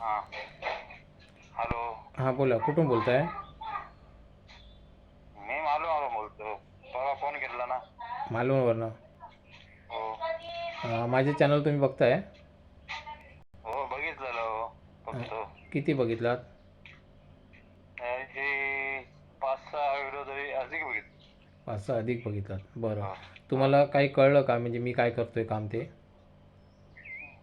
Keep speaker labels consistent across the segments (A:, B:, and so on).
A: हां. हॅलो
B: हां बोला कुठून बोलताय?
A: मी मालूम आलो बोलतो. परवा फोन घेतला ना?
B: मालवणवरनं.
A: हो.
B: अं, माझे चॅनल तुम्ही बघताय?
A: हो बघितलेलं हो
B: किती बघितलात?
A: हे पाच सहा व्हिडिओ तरी अधिक बघितले.
B: पाच सहा अधिक बघितलात. बरं. तुम्हाला काही कळलं का? म्हणजे मी काय करतोय काम ते?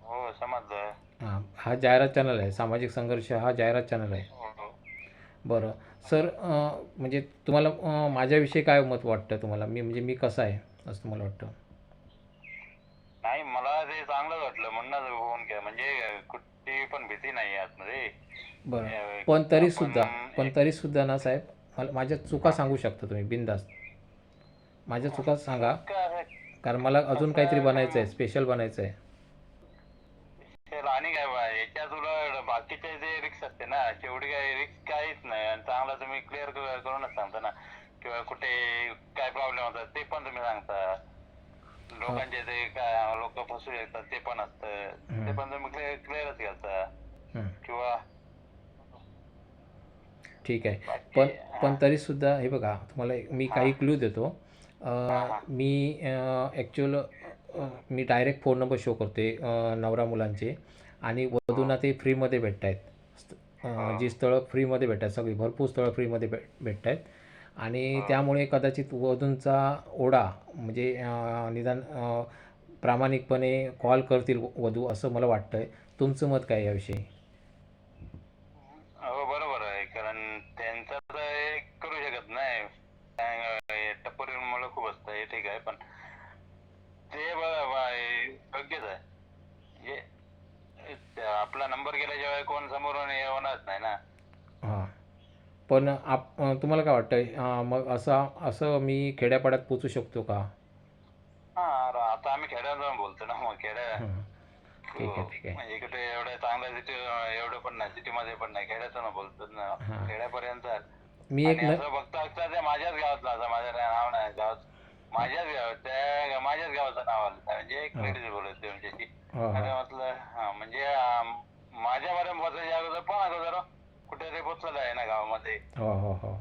A: हो समजलं.
B: हां हा जाहिरात चॅनल आहे सामाजिक संघर्ष हा जाहिरात चॅनल आहे.
A: हो हो.
B: बरं. सर म्हणजे तुम्हाला माझ्याविषयी काय मत वाटतं तुम्हाला? मी म्हणजे मी कसा आहे असं तुम्हाला वाटतं?
A: नाही मला ते चांगलं वाटलं. म्हणूनच फोन केला. म्हणजे कुठली पण भीती नाही आतमध्ये.
B: बरं. पण तरीसुद्धा पण तरीसुद्धा ना साहेब मला माझ्या चुका सांगू शकता तुम्ही बिंदास माझ्या चुका सांगा. कारण मला अजून काहीतरी बनायचं आहे स्पेशल बनायचं आहे
A: ते आणि काय बा याच्यात उलट बाकीचे जे रिक्स असते ना शेवटी काय रिक्स काहीच नाही आणि चांगला तुम्ही क्लिअर करूनच सांगता ना काय प्रॉब्लेम होतात ते पण तुम्ही सांगता. लोकांचे ते काय लोक फसू शकतात ते पण असतं. ते पण तुम्ही क्लिअर क्लिअरच घालता किंवा
B: ठीक आहे. पण पण तरीसुद्धा हे बघा तुम्हाला मी काही क्लू देतो. मी ॲक्च्युअल मी डायरेक्ट फोन नंबर शो करते नवरा मुलांचे. आणि वधूंना ते फ्रीमध्ये भेटत आहेत जी स्थळं फ्रीमध्ये भेटत आहेत सगळी भरपूर स्थळं फ्रीमध्ये भेट भेटत आहेत आणि त्यामुळे कदाचित वधूंचा ओढा म्हणजे निदान प्रामाणिकपणे कॉल करतील वधू असं मला वाटतं आहे तुमचं मत काय याविषयी?
A: हो बरोबर आहे. कारण त्यांचं तर करू शकत नाही. काय, टप्परीमुळे खूप असतं हे ठीक आहे. पण ते योग्यच आहे. आपला नंबर गेल्याशिवाय कोण समोरून होणारच नाही ना.
B: पण आप तुम्हाला काय वाटतं मग असं असं मी खेड्यापाड्यात पोचू शकतो का?
A: हा आता आम्ही खेड्यात जाऊन बोलतो ना मग खेड्या.
B: ठीक आहे ठीक आहे.
A: म्हणजे इकडे एवढ्या चांगल्या सिटी एवढं पण नाही सिटी मध्ये पण नाही खेड्यातून बोलतो ना. खेड्यापर्यंत.
B: मी एक न
A: बघता बघता ते माझ्याच गावातला असं माझं नाव नाही गावात माझ्याच गावात त्या माझ्याच गावाचं नाव आलं. म्हणजे एक लेडीज बोलत
B: हो हो.
A: म्हटलं हा म्हणजे अं, माझ्यापर्यंत पोहोचायच्या अगोदर पण अगोदर पोहोचलेलं आहे ना गावामध्ये.
B: हो हो हो.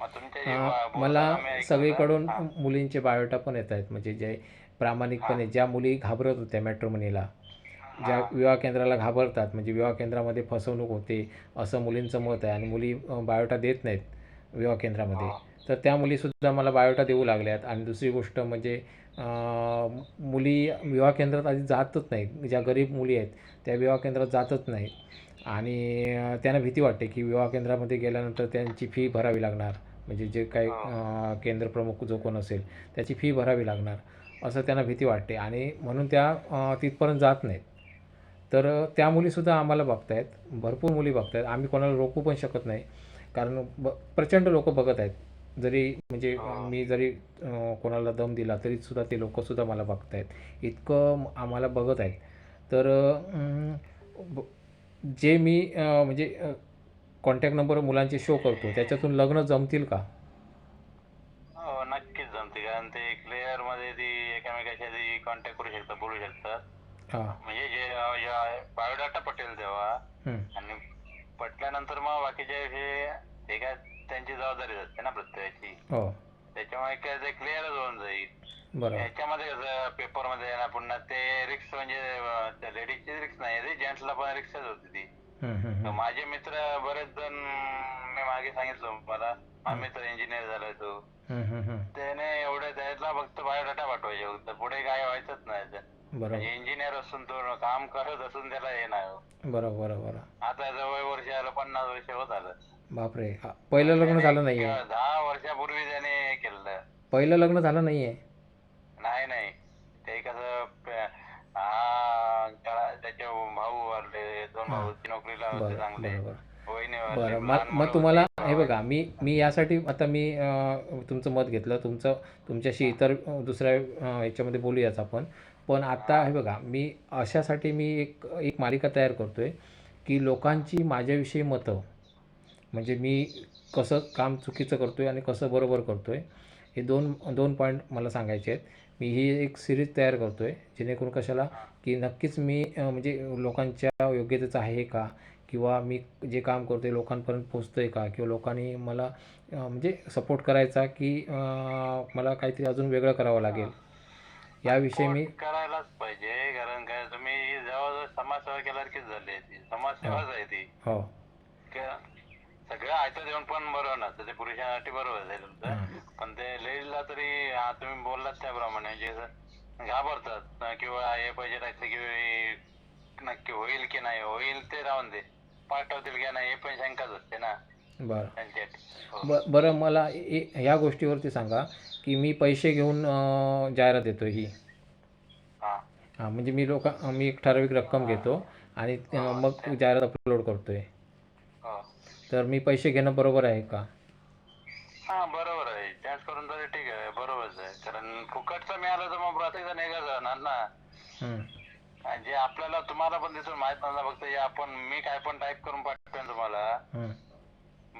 A: मग तुमच्या जे
B: अं,
A: बा-
B: मला
A: बोलताना मी ऐकलं
B: सगळीकडून
A: ना, हा.
B: मुलींचे बायोटा पण येत आहेत. म्हणजे जे प्रामाणिकपणे ज्या मुली घाबरत होत्या मॅट्रोमनीला ज्या विवाह केंद्राला घाबरतात म्हणजे विवाह केंद्रामध्ये फसवणूक होते असं मुलींचं मत आहे. आणि मुली अं, बायोटा देत नाहीत विवाह केंद्रामध्ये. तर त्या मुलीसुद्धा मला बायोटा देऊ लागल्यात. आणि दुसरी गोष्ट म्हणजे अं, मुली विवाह केंद्रात आधी जातच नाही ज्या गरीब मुली आहेत त्या विवाह केंद्रात जातच नाही आणि त्यांना भीती वाटते की विवाह केंद्रामध्ये गेल्यानंतर त्यांची फी भरावी लागणार. म्हणजे जे काही अं, केंद्र प्रमुख जो कोण असेल त्याची फी भरावी लागणार. असं त्यांना भीती वाटते. आणि म्हणून त्या तिथपर्यंत जात नाहीत. तर त्या मुलीसुद्धा आम्हाला बघतायत. भरपूर मुली बघतायत. आम्ही कोणाला रोखू पण शकत नाही. कारण ब प्रचंड लोक बघत आहेत. जरी म्हणजे मी जरी कोणाला दम दिला तरीसुद्धा ते लोकंसुद्धा मला बघतायत. इतकं आम्हाला बघत आहेत. तर जे मी म्हणजे कॉन्टॅक्ट नंबर मुलांचे शो करतो त्याच्यातून लग्न जमतील का?
A: हो नक्कीच जमते कारण ते क्लिअरमध्ये ती एकमेकाशी कॉन्टॅक्ट करू शकतात बोलू शकतात.
B: हां.
A: म्हणजे जे बायोडाटा पटेल तेव्हा. आणि पटल्यानंतर मग बाकीचे हे ते काय त्यांची जबाबदारी असते ना प्रत्येकाची.
B: हो.
A: त्याच्यामुळे काय ते क्लिअरच होऊन जाईल.
B: बरोबर.
A: याच्यामध्ये पेपरमध्ये ना पुन्हा ते रिक्स म्हणजे लेडीजची रिक्स नाही रे जेंट्सला पण रिक्सच होती ती. तर. माझे मित्र बरेच जण मी मागे सांगितलं मला हा मित्र इंजिनियर झालाय तो. त्याने एवढं त्यातला फक्त बायोडाटा पाठवायचे फक्त पुढे काय व्हायचंच नाही म्हणजे इंजिनियर असून तो काम करत असून त्याला हो.
B: बरोबर बरोबर.
A: आता जवळ वर्ष आलं पन्नास वर्ष होत आलं.
B: बापरे पहिलं लग्न झालं नाही
A: दहा वर्षापूर्वी त्याने हे केलं.
B: पहिलं लग्न झालं नाही आहे
A: नाही नाही.
B: बरं बरं मग मग तुम्हाला. हे बघा मी मी यासाठी आता मी तुमचं मत घेतलं. तुमचं तुमच्याशी इतर दुसऱ्या अं, ह्याच्यामध्ये बोलूयाच आपण. पण आता हे. बघा मी अशासाठी मी एक एक मालिका तयार करतो आहे की लोकांची माझ्याविषयी मतं. म्हणजे मी कसं काम चुकीचं करतो आहे आणि कसं बरोबर करतो आहे हे दोन दोन पॉईंट मला सांगायचे आहेत. मी ही एक सिरीज तयार करतो आहे जेणेकरून कशाला की नक्कीच मी म्हणजे लोकांच्या योग्यतेचं आहे का? किंवा मी जे काम करतो आहे लोकांपर्यंत पोचतो आहे का? किंवा लोकांनी मला म्हणजे सपोर्ट करायचा की मला काहीतरी अजून वेगळं करावं लागेल? याविषयी मी
A: करायलाच पाहिजे कारण काय तुम्ही जवळजवळ समाजसेवा केल्यासारखीच झाली आहे ती. समाजसेवाच आहे ती.
B: हो.
A: का- सगळं आयतं देऊन पण बरोबर नसतं ते पुरुषांसाठी बरोबर आहे तुमचं. पण ते लेडीजला तरी तुम्ही बोललात त्याप्रमाणे जे घाबरतात किंवा हे टाकले की नक्की होईल की नाही होईल ते राहून दे. पाठवतील की नाही हे पण शंकाच असते ना.
B: बरं.
A: हो.
B: ब बरं मला ए ह्या गोष्टीवरती सांगा की मी पैसे घेऊन अ, जाहिरात देतो ही.
A: हा.
B: हां म्हणजे मी लोक मी एक ठराविक रक्कम घेतो आणि मग जाहिरात अपलोड करतो आहे
A: हो.
B: तर मी पैसे घेणं बरोबर आहे का?
A: हा बरोबर आहे. चान्स करून तर ठीक आहे बरोबरच आहे. कारण फुकटचं मिळालं तर मग प्रत्येक जण एकच राहणार ना.
B: हं,
A: आणि जे आपल्याला तुम्हाला पण दिसून माहीत नसतं फक्त हे आपण मी काय पण टाईप करून पाठवेन तुम्हाला.
B: हं,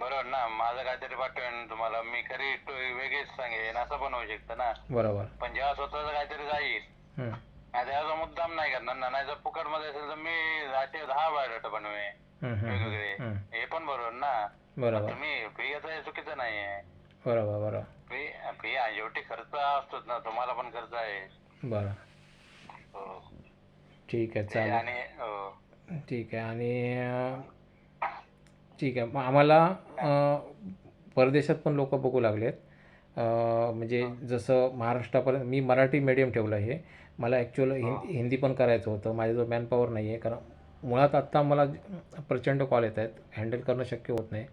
A: बरोबर ना? माझं काहीतरी पाठवेन तुम्हाला. मी खरी वेगळीच सांगेन. असं पण होऊ शकतं ना?
B: बरोबर.
A: पण जेव्हा स्वतःच काहीतरी जाईल
B: हं,
A: आणि त्याचा मुद्दाम नाही करणार ना नाही जर फुकटमध्ये असेल तर मी असे दहा बायोडाटा बनवे
B: हं, हं,
A: वेगवेगळे.
B: हं,
A: हे पण बरोबर ना?
B: बरोबर.
A: तुम्ही फी घेता हे चुकीचं नाहीये.
B: बरोबर बरोबर.
A: फी फी शेवटी खर्च असतोच ना. तुम्हाला पण खर्च आहे.
B: बरं.
A: हो
B: ठीक आहे
A: ते
B: चालेल.
A: आणि हो.
B: ठीक आहे आणि अ, ठीक आहे. मग आम्हाला अ, परदेशात पण लोक बघू लागलेत. अ, म्हणजे जसं महाराष्ट्रापर्यंत मी मराठी मीडियम ठेवलं आहे मला ॲक्च्युअल हिंदी हिंदी पण करायचं होतं. माझ्याजवळ मॅनपॉवर नाही आहे कारण मुळात आत्ता मला प्रचंड कॉल येत आहेत. हँडल करणं शक्य होत नाही.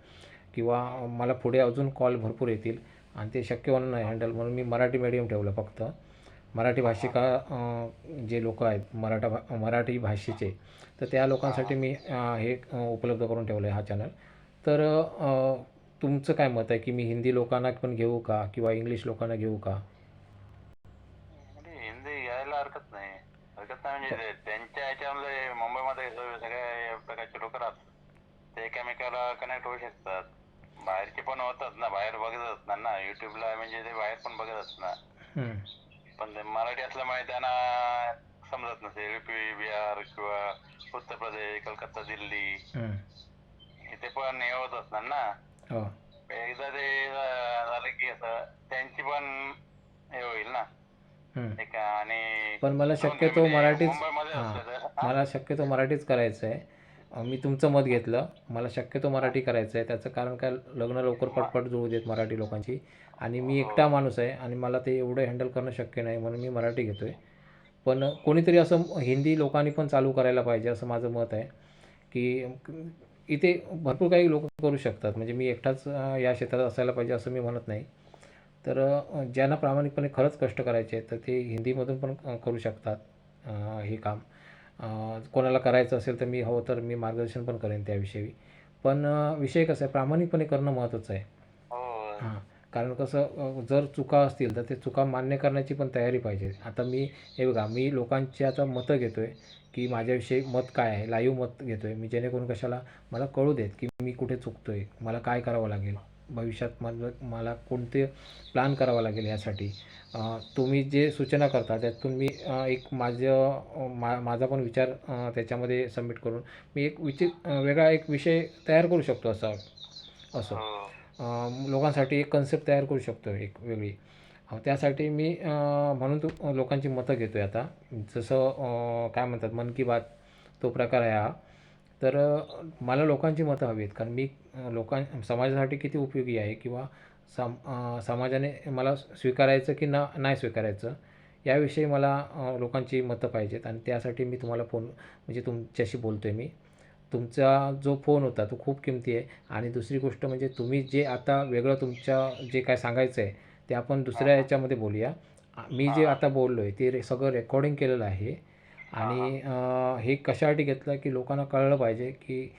B: किंवा मला पुढे अजून कॉल भरपूर येतील. आणि ते शक्य होणार नाही हँडल म्हणून मी मराठी मीडियम ठेवलं फक्त. मराठी भाषिका जे लोक आहेत मराठा भा मराठी भाषेचे तर त्या लोकांसाठी मी हे उपलब्ध करून ठेवलं आहे हा चॅनल तर तुमचं काय मत आहे की मी हिंदी लोकांना पण घेऊ का किंवा इंग्लिश लोकांना घेऊ का?
A: म्हणजे हिंदी यायला हरकत नाही. हरकत नाही म्हणजे त्यांच्या ह्याच्यामध्ये मुंबईमध्ये सगळे सगळ्या प्रकारचे लोक राहतात. ते एकमेकाला कनेक्ट होऊ शकतात. बाहेरचे पण होतात ना बाहेर बघत असणार ना युट्यूबला म्हणजे ते बाहेर पण बघत असणार
B: हं,
A: पण ते मराठी असल्यामुळे त्यांना समजत नसेल. युपी बिहार किंवा उत्तर प्रदेश कलकत्ता दिल्ली. इथे पण हे होत असणार ना?
B: हो.
A: एकदा ते झालं की असं त्यांची पण हे होईल ना? आणि
B: पण मला शक्यतो
A: family
B: मराठीच? मला शक्यतो मराठीच करायचं आहे मी तुमचं मत घेतलं. मला शक्यतो मराठी करायचं आहे त्याचं कारण काय? लग्न लवकर पटपट जुळू देत मराठी लोकांची. आणि मी एकटा माणूस आहे आणि मला ते एवढं हँडल करणं शक्य नाही म्हणून मी मराठी घेतो आहे पण कोणीतरी असं हिंदी लोकांनी पण चालू करायला पाहिजे असं माझं मत आहे की इथे भरपूर काही लोक करू शकतात. म्हणजे मी एकटाच या क्षेत्रात असायला पाहिजे असं मी म्हणत नाही. तर ज्यांना प्रामाणिकपणे खरंच कष्ट करायचे आहेत तर ते हिंदीमधून पण करू शकतात हे काम. कोणाला करायचं असेल तर मी हवं तर मी मार्गदर्शन पण करेन त्याविषयी. पण विषय कसा आहे प्रामाणिकपणे करणं महत्त्वाचं आहे.
A: हो.
B: हां. कारण कसं जर चुका असतील तर ते चुका मान्य करण्याची पण तयारी पाहिजे. आता मी हे बघा मी लोकांची आता मतं घेतो आहे की माझ्याविषयी मत काय आहे लाईव्ह मत घेतो आहे मी जेणेकरून कशाला मला कळू देत की मी कुठे चुकतो आहे मला काय करावं लागेल. भविष्यात माझं मला कोणते प्लॅन करावा लागेल यासाठी अ, तुम्ही जे सूचना करता त्यातून मी एक माझं मा माझा पण विचार त्याच्यामध्ये सबमिट करून मी एक विचि अ, वेगळा एक विषय तयार करू शकतो असा असं. लोकांसाठी एक कन्सेप्ट तयार करू शकतो एक वेगळी. त्यासाठी मी म्हणून तो लोकांची मतं घेतो आहे आता. जसं काय म्हणतात मन की बात तो प्रकार आहे हा. तर मला लोकांची मतं हवी आहेत कारण मी लोकां समाजासाठी किती उपयोगी आहे किंवा सम समाजाने मला स्वीकारायचं की ना नाही स्वीकारायचं याविषयी मला लोकांची मतं पाहिजेत. आणि त्यासाठी मी तुम्हाला फोन म्हणजे तुमच्याशी बोलतो आहे मी. तुमचा जो फोन होता तो खूप किमती आहे. आणि दुसरी गोष्ट म्हणजे तुम्ही जे आता वेगळं तुमच्या जे काय सांगायचं आहे ते आपण दुसऱ्या याच्यामध्ये बोलूया. मी जे आता बोललो आहे ते रे सगळं रेकॉर्डिंग केलेलं आहे. आणि हे कशासाठी घेतलं की लोकांना कळलं पाहिजे की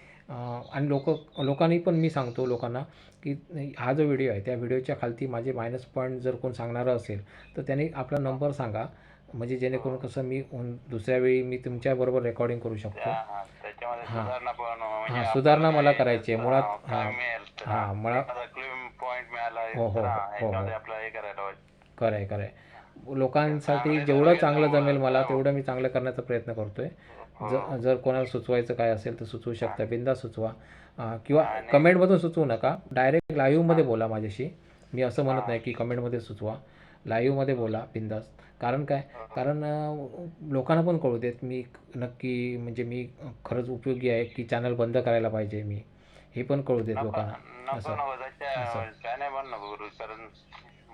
B: आणि लोक लोकांनी पण मी सांगतो लोकांना की हा जो व्हिडिओ आहे त्या व्हिडिओच्या खालती माझे मायनस पॉईंट जर कोण सांगणारं असेल तर त्यांनी आपला नंबर सांगा. म्हणजे जेणेकरून कसं मी दुसऱ्या वेळी मी तुमच्याबरोबर रेकॉर्डिंग करू शकतो.
A: हा,
B: हा.
A: सुधारणा म्हणजे
B: सुधारणा मला करायची आहे. मुळात-
A: हा,
B: हा.
A: तर
B: हा,
A: हा,
B: हो, खरं आहे खरं आहे लोकांसाठी जेवढं चांगलं जमेल मला तेवढं मी चांगलं करण्याचा प्रयत्न करतो आहे. ज जर कोणाला सुचवायचं काय असेल तर सुचवू शकता. बिंदा सुचवा. किंवा कमेंटमधून सुचवू नका. डायरेक्ट लाईव्हमध्ये बोला माझ्याशी. मी असं म्हणत नाही की कमेंटमध्ये सुचवा. लाईव्हमध्ये बोला बिंदास. कारण काय? कारण लोकांना पण कळू देत मी नक्की म्हणजे मी खरंच उपयोगी आहे की चॅनल बंद करायला पाहिजे मी. हे पण कळू देत लोकांना. असं.
A: कारण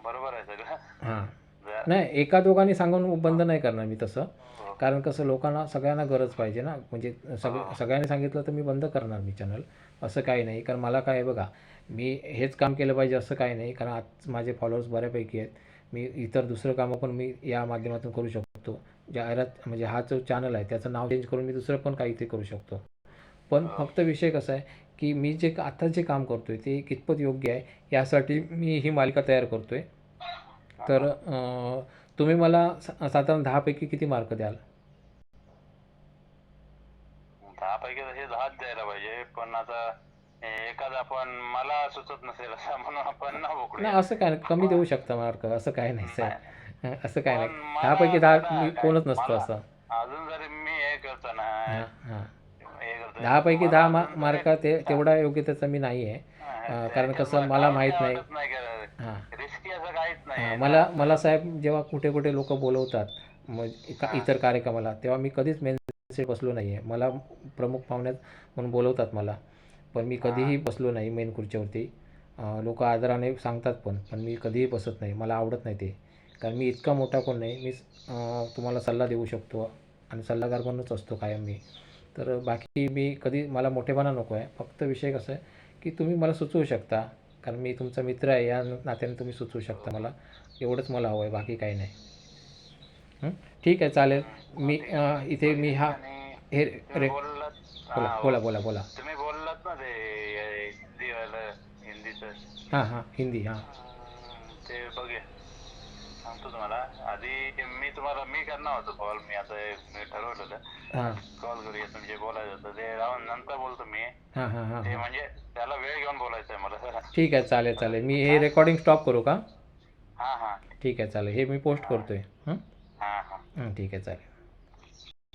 A: बरोबर आहे सगळं.
B: हां. नाही एका दोघांनी सांगून बंद नाही करणार मी तसं. कारण कसं लोकांना सगळ्यांना गरज पाहिजे ना. म्हणजे सग सगळ्यांनी सांगितलं तर मी बंद करणार मी चॅनल असं काही नाही. कारण मला काय आहे बघा मी हेच काम केलं पाहिजे असं काही नाही. कारण आज माझे फॉलोअर्स बऱ्यापैकी आहेत. मी इतर दुसरं कामं पण मी या माध्यमातून करू शकतो. जाहिरात म्हणजे हा जो चॅनल आहे त्याचं नाव चेंज करून मी दुसरं पण काही ते करू शकतो. पण फक्त विषय कसा आहे की मी जे आता जे काम करतो आहे ते कितपत योग्य आहे यासाठी मी ही मालिका तयार करतो आहे तर तुम्ही मला सा- साधारण दहापैकी किती मार्क द्याल?
A: दहा पैकी तसे दहाच द्यायला पाहिजे पण आता एखादा आपण मला सुचत नसेल असं म्हणून आपण ना
B: नाही असं काय नाही कमी देऊ शकता मार्क असं काय नाही हं, असं काय नाही.
A: पण मला
B: दहापैकी दहा मी कोणच नसतो
A: मला-
B: असं.
A: अजून जरी मी हे करतो ना
B: हां हां.
A: हे करतो
B: दहापैकी दहा मा मार्क ते तेवढा योग्यतेचा मी नाही आहे कारण कसं मला माहीत नाही. हां.
A: रिस्की असं काहीच नाही
B: मला मला साहेब जेव्हा कुठे कुठे लोक बोलवतात मग एका- इतर कार्यक्रमाला तेव्हा मी कधीच मेन सीट बसलो नाही आहे मला प्रमुख पाहुण्यात म्हणून बोलवतात मला. पण मी कधीही बसलो नाही मेन खुर्चीवरती. लोक आदराने सांगतात पण पण मी कधीही बसत नाही. मला आवडत नाही ते. कारण मी इतका मोठा कोण नाही. मी तुम्हाला सल्ला देऊ शकतो आणि सल्लागार म्हणूनच असतो कायम मी. तर बाकी मी कधी मला मोठेपणा नको आहे फक्त विषय कसा आहे की तुम्ही मला सुचवू शकता. कारण मी तुमचा मित्र आहे या नात्याने तुम्ही सुचवू शकता मला. एवढंच मला हवं आहे बाकी काही नाही? ठीक आहे चालेल. मी इथे मी हा हे रे बोला बोला बोला बोला.
A: तुम्ही बोललात ना ते हे हिंदीचं.
B: हां हां हिंदी हां.
A: ते बघे सांगतो तुम्हाला. आधी मी तुम्हाला मी करणार होतो कॉल मी आता हे- मी ठरवलेलं
B: हां.
A: कॉल करूया म्हणजे बोलायचं होतं. ते राहून नंतर बोलतो मी.
B: हां हां हां.
A: ते म्हणजे त्याला वेळ घेऊन बोलायचं आहे मला.
B: ठीक आहे चालेल चालेल. मी हे रेकॉर्डिंग स्टॉप करू का?
A: हा हा.
B: ठीक आहे चालेल. हे मी पोस्ट करतो आहे हं?
A: हा हा.
B: हं, ठीक आहे चालेल.